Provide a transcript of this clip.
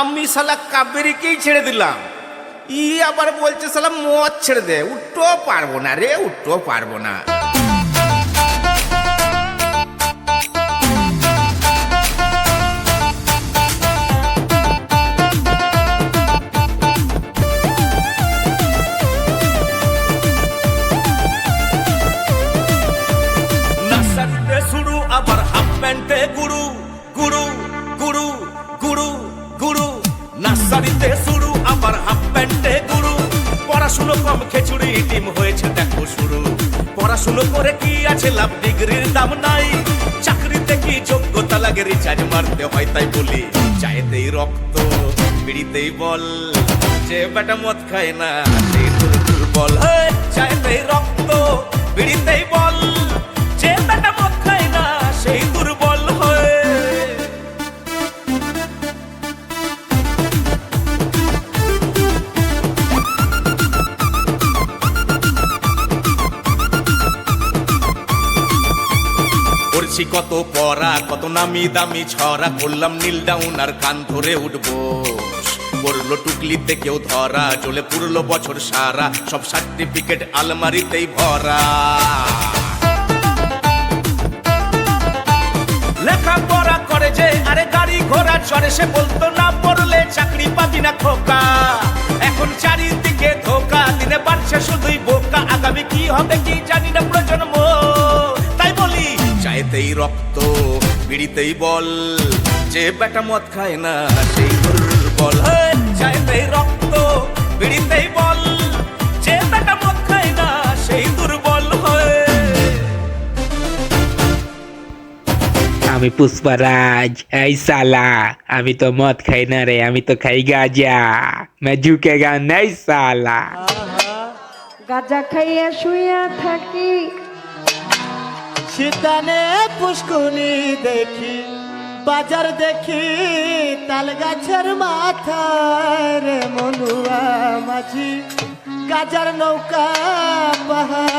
আমি সালা কাবেরিকেই ছেড়ে দিলাম। ই আবার বলছে সালা মদ ছেড়ে দে। উঠতেও পারব না রে, উঠতেও পারব না। শুরু, আবার হাফ প্যান্টে গুরু গুরু। নার্সারিতে শুরু আমার হাফ প্যান্টে গুরু। পড়াশুনো কম খেচুড়ি ডিম হয়েছে দেখো শুরু। পড়াশুনো করে কি আছে লাভ? ডিগ্রির দাম নাই। চাকরিতে কি যোগ্যতা লাগে? রিচার্জ মারতে হয় তাই বলি চাইতেই রক্ত বিড়িতেই বল। যে বেটা মদ খায় না সেই দুর্বল হেই, করছি কত পড়া, কত নামি দামি ছড়া। করলাম নীল ডাউন আর কান ধরে উঠবো। পড়ল টুকলিতে কেউ ধরা চলে পুরলো বছর সারা। সব সার্টিফিকেট আলমারিতেই ভরা। লেখাপড়া করে যে, আরে গাড়ি ঘোড়া চড়ে সে বলতো, না পড়লে চাকরি পাবি না খোকা। এখন চারিদিকে ধোকা, দিনে বাড়ছে শুধুই বোকা। আগামী কি হবে কি বিড়িতেই বল যে বেটা মদ খায় না সেই দুর্বল। চাইতেই রক্ত বিড়িতেই বল যে বেটা মদ খায় না সেই দুর্বল হয়ে। আমি পুষ্পরাজ এই সালা আমি তো মদ খাই না রে আমি তো খাই গাজা। মে ঝুঁকে গা নাই সালা। গাজা খাইয়া শুইয়া থাকি। শীতানে পুষ্কুনি দেখি বাজার দেখি তাল গাছের মাথার মনুয়া মাঝি গাজার নৌকা পাহাড়